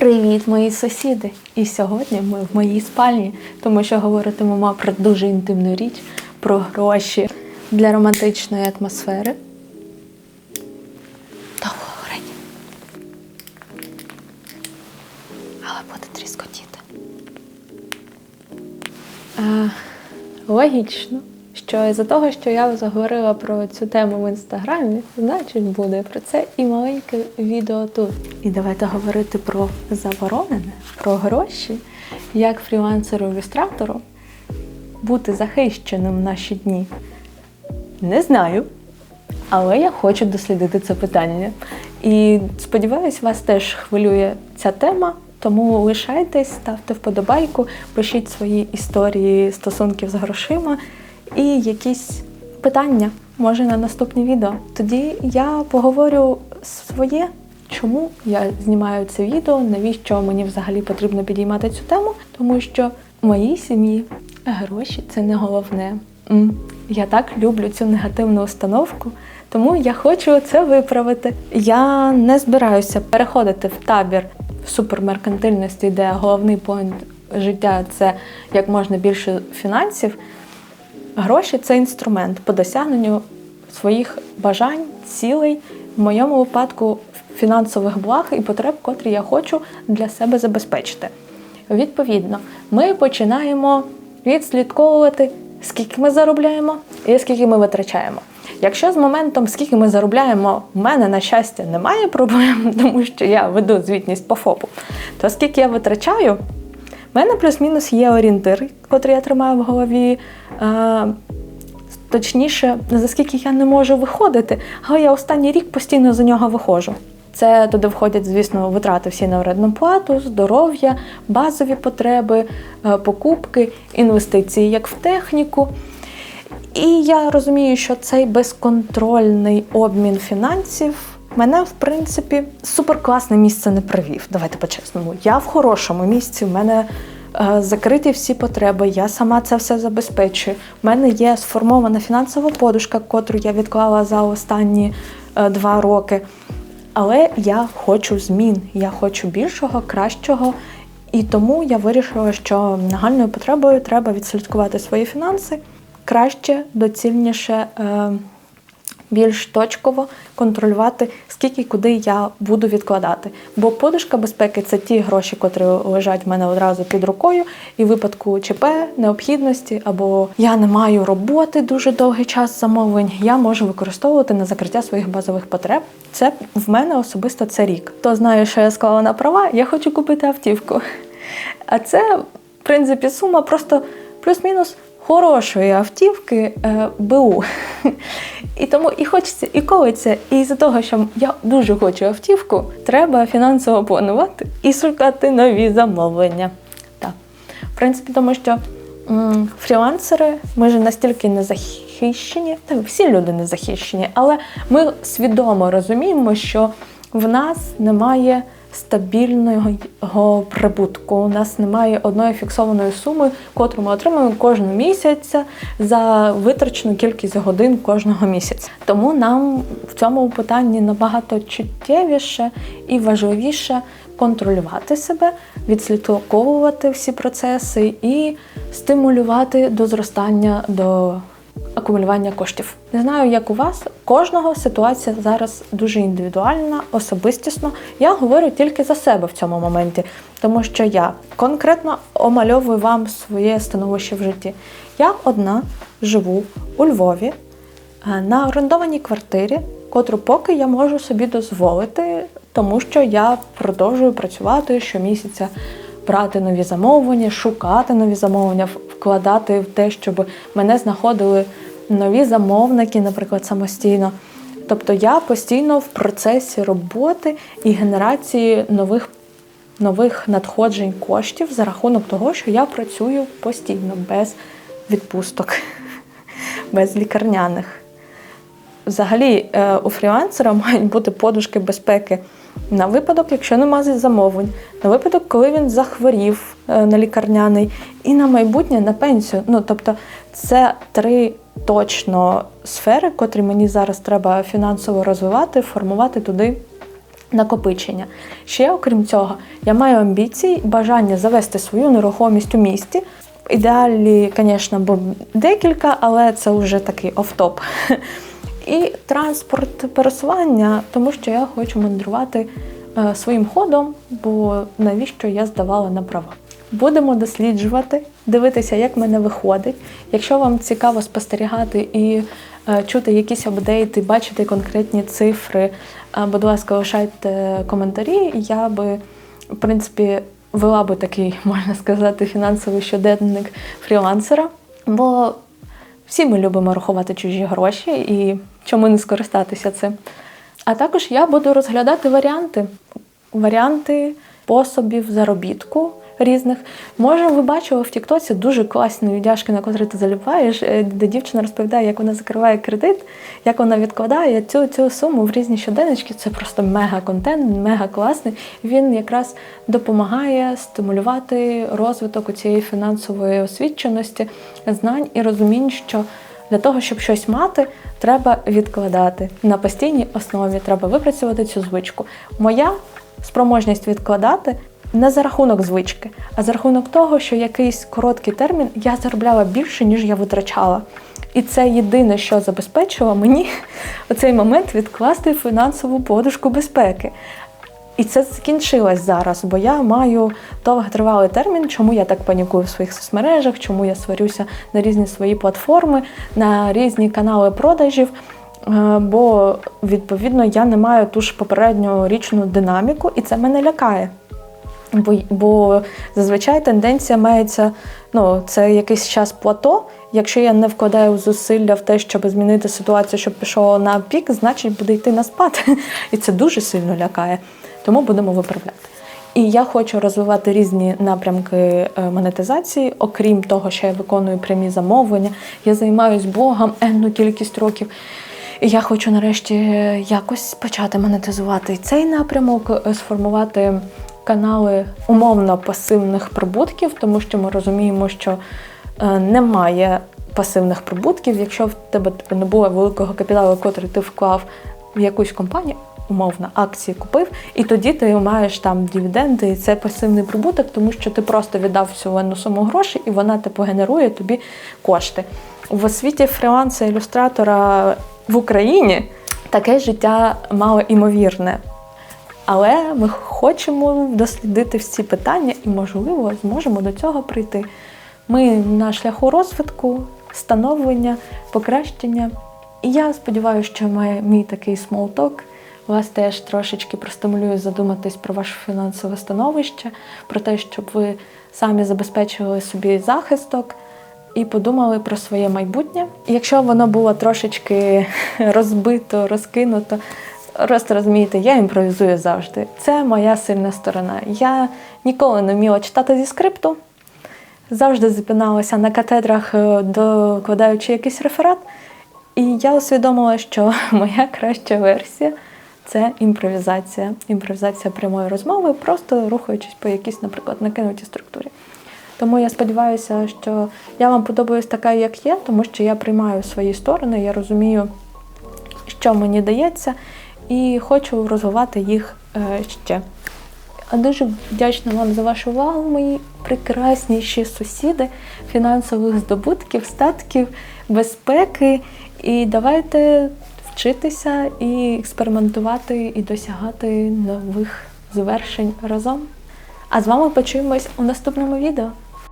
Привіт, мої сусіди! І сьогодні ми в моїй спальні, тому що говоритимемо про дуже інтимну річ, про гроші для романтичної атмосфери. Довго горить. Але буде тріскотіти. Е, логічно, що із-за того, що я заговорила про цю тему в інстаграмі, значить буде про це і маленьке відео тут. І давайте говорити про заборонене, про гроші, як фрілансеру-ілюстратору бути захищеним в наші дні. Не знаю, але я хочу дослідити це питання. І сподіваюсь, вас теж хвилює ця тема. Тому лишайтесь, ставте вподобайку, пишіть свої історії стосунків з грошима і якісь питання, може, на наступні відео. Тоді я поговорю своє, чому я знімаю це відео, навіщо мені взагалі потрібно підіймати цю тему, тому що в моїй сім'ї гроші це не головне. Я так люблю цю негативну установку, тому я хочу це виправити. Я не збираюся переходити в табір супермеркантильності, де головний поінт життя це як можна більше фінансів. Гроші це інструмент по досягненню своїх бажань, цілей, в моєму випадку фінансових благ і потреб, котрі я хочу для себе забезпечити. Відповідно, ми починаємо відслідковувати, скільки ми заробляємо і скільки ми витрачаємо. Якщо з моментом, скільки ми заробляємо, в мене, на щастя, немає проблем, тому що я веду звітність по ФОПу, то скільки я витрачаю, в мене плюс-мінус є орієнтир, котрий я тримаю в голові. Точніше, за скільки я не можу виходити, але я останній рік постійно за нього виходжу. Це туди входять, звісно, витрати всі на орендну плату, здоров'я, базові потреби, е, покупки, інвестиції як в техніку. І я розумію, що цей безконтрольний обмін фінансів мене, в принципі, суперкласне місце не привів. Давайте по-чесному. Я в хорошому місці, в мене е, закриті всі потреби, я сама це все забезпечую. У мене є сформована фінансова подушка, котру я відклала за останні е, два роки. Але я хочу змін, я хочу більшого, кращого. І тому я вирішила, що нагальною потребою треба відслідкувати свої фінанси краще, доцільніше, е, більш точково контролювати, скільки куди я буду відкладати. Бо подушка безпеки це ті гроші, котрі лежать в мене одразу під рукою, і в випадку ЧП, необхідності, або я не маю роботи дуже довгий час замовлень, я можу використовувати на закриття своїх базових потреб. Це в мене особисто це рік. Хто знає, що я склала на права, я хочу купити автівку. А це, в принципі, сума просто плюс-мінус хорошої автівки е, БУ. І тому і хочеться, і колиться. І з-за того, що я дуже хочу автівку, треба фінансово планувати і шукати нові замовлення. Так. В принципі, тому що м, фрілансери, ми ж настільки не захищені, так, всі люди не захищені, але ми свідомо розуміємо, що в нас немає стабільного прибутку. У нас немає одної фіксованої суми, котру ми отримуємо кожного місяця за витрачену кількість годин кожного місяця. Тому нам в цьому питанні набагато чуттєвіше і важливіше контролювати себе, відслідковувати всі процеси і стимулювати до зростання до акумулювання коштів. Не знаю, як у вас, кожного ситуація зараз дуже індивідуальна, особистісно. Я говорю тільки за себе в цьому моменті, тому що я конкретно омальовую вам своє становище в житті. Я одна живу у Львові е, на орендованій квартирі, котру поки я можу собі дозволити, тому що я продовжую працювати щомісяця. Брати нові замовлення, шукати нові замовлення, вкладати в те, щоб мене знаходили нові замовники, наприклад, самостійно. Тобто я постійно в процесі роботи і генерації нових нових надходжень коштів за рахунок того, що я працюю постійно, без відпусток, без лікарняних. Взагалі, е, у фрілансера мають бути подушки безпеки на випадок, якщо немає замовлень, на випадок, коли він захворів е, на лікарняний, і на майбутнє на пенсію. Ну тобто, це три точно сфери, котрі мені зараз треба фінансово розвивати, формувати туди накопичення. Ще, окрім цього, я маю амбіції, бажання завести свою нерухомість у місті. Ідеалі, звісно, бо декілька, але це вже такий офтоп. І транспорт пересування, тому що я хочу мандрувати е, своїм ходом, бо навіщо я здавала на права. Будемо досліджувати, дивитися, як мене виходить. Якщо вам цікаво спостерігати і е, чути якісь апдейти, бачити конкретні цифри, е, будь ласка, лишайте коментарі. Я би, в принципі, вела би такий, можна сказати, фінансовий щоденник фрілансера. Бо всі ми любимо рахувати чужі гроші і чому не скористатися цим. А також я буду розглядати варіанти, варіанти способів заробітку різних. Може, ви бачили в Тіктоці дуже класні віддяжки, на котрі ти заліпаєш, е, де дівчина розповідає, як вона закриває кредит, як вона відкладає цю цю суму в різні щоденнички. Це просто мега контент, мега класний. Він якраз допомагає стимулювати розвиток у цієї фінансової освіченості, знань і розумінь, що для того, щоб щось мати, треба відкладати на постійній основі. Треба випрацювати цю звичку. Моя спроможність відкладати не за рахунок звички, а за рахунок того, що якийсь короткий термін я заробляла більше, ніж я витрачала. І це єдине, що забезпечило мені у цей момент відкласти фінансову подушку безпеки. І це закінчилось зараз, бо я маю довготривалий термін, чому я так панікую в своїх соцмережах, чому я сварюся на різні свої платформи, на різні канали продажів. Е, Бо відповідно я не маю ту ж попередню річну динаміку, і це мене лякає. Бо, бо зазвичай тенденція мається, ну, це якийсь час плато. Якщо я не вкладаю зусилля в те, щоб змінити ситуацію, щоб пішло на пік, значить буде йти на спад. І це дуже сильно лякає. Тому будемо виправляти. І я хочу розвивати різні напрямки е, монетизації, окрім того, що я виконую прямі замовлення. Я займаюсь блогом енну кількість років. І я хочу нарешті якось почати монетизувати цей напрямок, е, сформувати канали умовно пасивних прибутків, тому що ми розуміємо, що е, немає пасивних прибутків, якщо в тебе типу, не було великого капіталу, який ти вклав в якусь компанію, умовно, акції купив, і тоді ти маєш там дивіденди, і це пасивний прибуток, тому що ти просто віддав всю одну суму грошей, і вона типу генерує тобі кошти. В освіті фріланса ілюстратора в Україні таке життя мало імовірне. Але ми хочемо дослідити всі питання і, можливо, зможемо до цього прийти. Ми на шляху розвитку, становлення, покращення. І я сподіваюся, що мій, мій такий смолток вас теж трошечки простимулює задуматись про ваше фінансове становище, про те, щоб ви самі забезпечували собі захисток і подумали про своє майбутнє. Якщо воно було трошечки розбито, розкинуто, Просто розумієте, я імпровізую завжди. Це моя сильна сторона. Я ніколи не вміла читати зі скрипту, завжди запиналася на катедрах, е, докладаючи якийсь реферат. І я усвідомила, що моя краща версія це імпровізація. Імпровізація прямої розмови, просто рухаючись по якійсь, наприклад, накинутій структурі. Тому я сподіваюся, що я вам подобаюсь така, як є, тому що я приймаю свої сторони, я розумію, що мені дається і хочу розвивати їх е, ще. Дуже вдячна вам за вашу увагу, мої прекрасніші сусіди, фінансових здобутків, статків, безпеки. І давайте вчитися і експериментувати, і досягати нових звершень разом. А з вами почуємось у наступному відео.